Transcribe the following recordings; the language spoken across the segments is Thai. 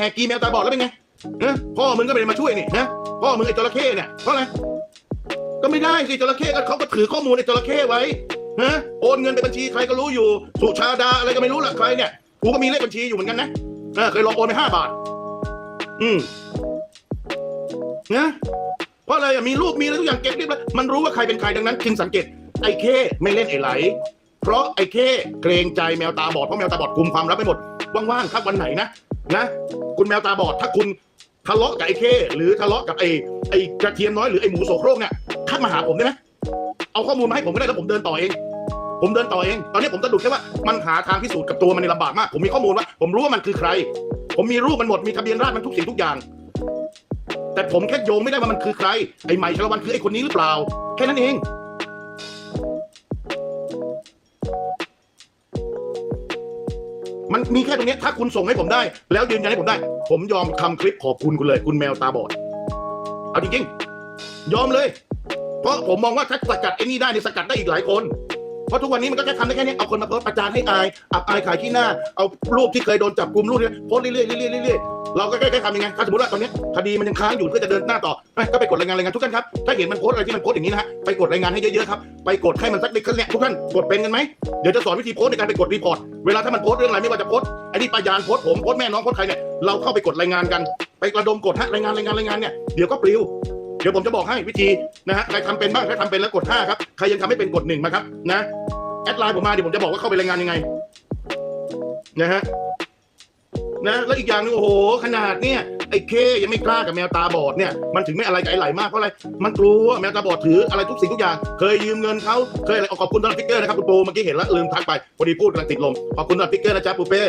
ไงกีแมวตาบอดแล้วเป็นไงเอ้พ่อมึงก็ไม่ได้มาช่วยนี่นะพ่อมึงไอ้จระเข้เนี่ยเพราะอะไรก็ไม่ได้สิจระเข้ก็เขาก็ถือข้อมูลในจระเข้ไว้ฮะโอนเงินไปบัญชีใครก็รู้อยู่สุชาดาอะไรก็ไม่รู้ละใครเนี่ยกูก็มีเลขบัญชีอยู่เหมือนกันนะเคยลองโอนไปห้าบาท อืมนะเพราะอะไรมีรูปมีอะไรทุกอย่างเก็บเรียบร้อยมันรู้ว่าใครเป็นใครดังนั้นจึงสังเกตไอ้เข้ไม่เล่นไอ้ไหล เพราะไอ้เข้เกรงใจแมวตาบอดเพราะแมวตาบอดกลุ่มความลับไปหมดว่างๆครับวันไหนนะ นะ คุณแมวตาบอด ถ้าคุณทะเลาะกับไอ้เข้หรือทะเลาะกับไอ้ไอ้กระเทียมน้อยหรือไอ้หมูโสโครกเนี่ยทักมาหาผมได้ไหมเอาข้อมูลมาให้ผมก็ได้แล้วผมเดินต่อเอง ผมเดินต่อเอง ตอนนี้ผมสะดุดแค่ว่ามันหาทางพิสูจน์กับตัวมันในลำบากมาก ผมมีข้อมูลว่า ผมรู้ว่ามันคือใคร ผมมีรูปมันหมดมีทะเบียนราษฎรมันทุกสิ่งทุกอย่าง แต่ผมแค่โยงไม่ได้ว่ามันคือใครไอ้ใหม่ชลวันคือไอ้คนนี้หรือเปล่า แค่นั้นเอง มันมีแค่ตรงนี้ถ้าคุณส่งให้ผมได้ แล้วยืนยันให้ผมได้ ผมยอมทำคลิปขอบคุณคุณเลย คุณแมวตาบอด เอาจริงๆ ยอมเลย เพราะผมมองว่าถ้าสกัดไอ้นี่ได้เนี่ยสกัดได้อีกหลายคน เพราะทุกวันนี้มันก็แค่ทำได้แค่นี้เอาคนมาโพสต์ประจานให้อายอับอายขายขี้หน้า เอารูปที่เคยโดนจับกลุ่มรูปนี้โพสเรื่อยๆเรื่อยๆเรื่อยๆเราก็แค่แค่ทำยังไงถ้าสมมติว่าตอนนี้คดีมันยังค้างอยู่เพื่อจะเดินหน้าต่อก็ไปกดรายงานรายงานทุกท่านครับถ้าเห็นมันโพสอะไรที่มันโพสอย่างนี้นะฮะไปกดรายงานให้เยอะๆครับไปกดให้มันสักนิดเนี่ยทุกท่านกดเป็นกันไหมเดี๋ยวจะสอนวิธีโพสในการไปกดรีพอร์ตเวลาถ้ามันโพสเรื่องอะไรไม่ว่าจะโพสไอ้นี่ปายานโพสผมโพสแม่น้องโพสใครเนี่ยเราเข้าไปกดรายงานกัน ไประดมกดฮะรายงานรายงานรายงานเนี่ยเดี๋ยวก็ปลิว ดี๋ยวผมจะบอกให้วิธีนะฮะใครทำเป็นบ้างใครทำเป็นแล้วกดห้าครับใครยังทำไม่เป็นกดหนึ่งมาครับนะแอดไลน์ผมมาเดี๋ยวผมจะบอกว่าเข้าไปรายงานยังไงนะฮะนะแล้วอีกอย่างนึงโอ้โห ขนาดเนี่ยไอ้เคยังไม่กล้ากับแมวตาบอดเนี่ยมันถึงไม่อะไรกับไอ้ไหลมากเพราะอะไรมันกลัวแมวตาบอดถืออะไรทุกสิ่งทุกอย่าง เคยยืมเงินเขาเคยอะไรเอาขอบคุณสำหรับพิกเกอร์นะครับคุณปูเมื่อกี้เห็นแล้วลืมทักไปพอดีพูดกำลังติดลมขอบคุณสำหรับพิกเกอร์นะจ๊ะปูเป้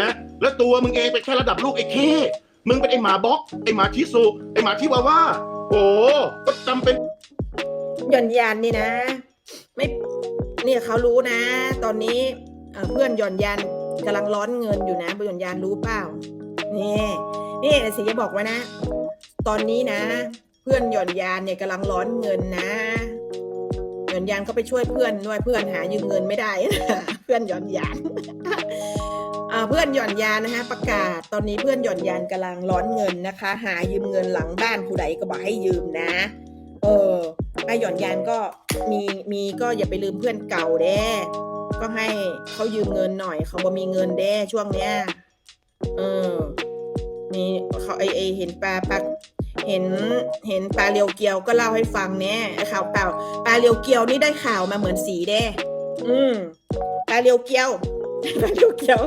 นะแล้วตัวมึงเองเป็นแค่ระดับลูกไอ้เคมึงเป็นไอ้หมาบ็อกไอ้หมาชิสุไอ้หมาชิวาว่า ก็จำเป็นหย่อนยานนี่นะ ไม่เนี่ยเขารู้นะ ตอนนี้เพื่อนหย่อนยานกำลังร้อนเงินอยู่นะหย่อนยานรู้เปล่านี่นี่สิจะบอกไว้นะ ตอนนี้นะ เพื่อนหย่อนยานเนี่ยกำลังร้อนเงินนะหย่อนยานก็ไปช่วยเพื่อนด้วยเพื่อนหายืมเงินไม่ได้นะเพื่อนหย่อนยาน เพื่อนหย่อนยานนะคะประกาศตอนนี้เพื่อนหย่อนยานกำลังร้อนเงินนะคะ หายืมเงินหลังบ้านผู้ใดก็บอกให้ยืมนะ เออไอหย่อนยานก็มีมีก็อย่าไปลืมเพื่อนเก่าเด้ก็ให้เขายืมเงินหน่อย เขาบ่มีเงินเด้ช่วงเนี้ยเออมีเขาไอไอเห็นปลาปลาเห็นเห็นปลาเรียวเกียวก็เล่าให้ฟังเนี่ยข่าวเปล่าปลาเรียวเกียวนี่ได้ข่าวมาเหมือนสีเด้ อืมปลาเรียวเกียว ปลาเรียวเกียว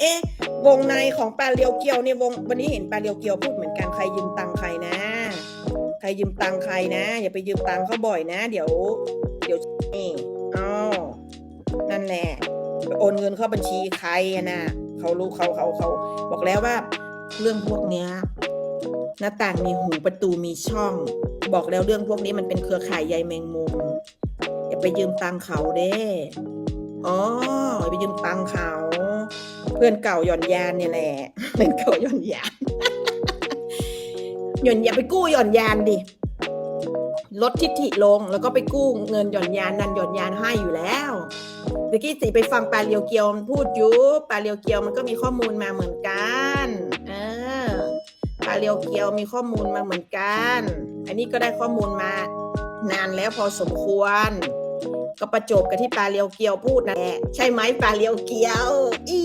เอ๊ะ วงในของปลาเรียวเกียวเนี่ยวงวันนี้เห็นปลาเรียวเกียวพูดเหมือนกันใครยืมตังใครนะ ใครยืมตังใครนะ อย่าไปยืมตังเขาบ่อยนะ เดี๋ยว เดี๋ยวนี่อ้าวนั่นแหละโอนเงินเข้าบัญชีใครนะเขารู้เขาเขาเขาบอกแล้วว่า เรื่องพวกเนี้ยหน้าต่างมีหูประตูมีช่อง บอกแล้วเรื่องพวกนี้มันเป็นเครือข่ายใยแมงมุมอย่าไปยืมตังเขาเด้ อ๋อไปยืมตังเขา เพื่อนเก่าหย่อนยานเนี่ยแหละ เพื่อนเก่าหย่อนยาน หย่อนย่าไปกู้หย่อนยานดิ ลดทิฐิลงแล้วก็ไปกู้เงินหย่อนยานนันหย่อนยานให้อยู่แล้วเมื่อกี้สิไปฟังปลาเรียวเกียวพูดยู่ปลาเรียวเกียวมันก็มีข้อมูลมาเหมือนกัน เออปลาเรียวเกียวมีข้อมูลมาเหมือนกัน อันนี้ก็ได้ข้อมูลมานานแล้วพอสมควร ก็ประจบกับที่ปลาเรียวเกียวพูดนั่นแหละใช่ไหมปลาเรียวเกียว อี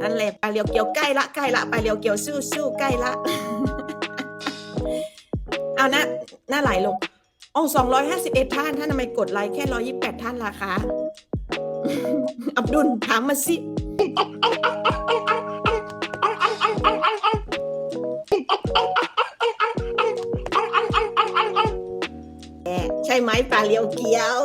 นั่นแหละปลาเรียวเกียวใกล้ละใกล้ละปลาเรียวเกียวสู้สู้ใกล้ละเอานะหน้าไหลลงอ๋อสองร้อยห้าสิบเอ็ดท่านท่านทำไมกดไลค์แค่ร้อยี่แปดท่านล่ะคะ อับดุลถามมาสิ ปลาเลียวเกียว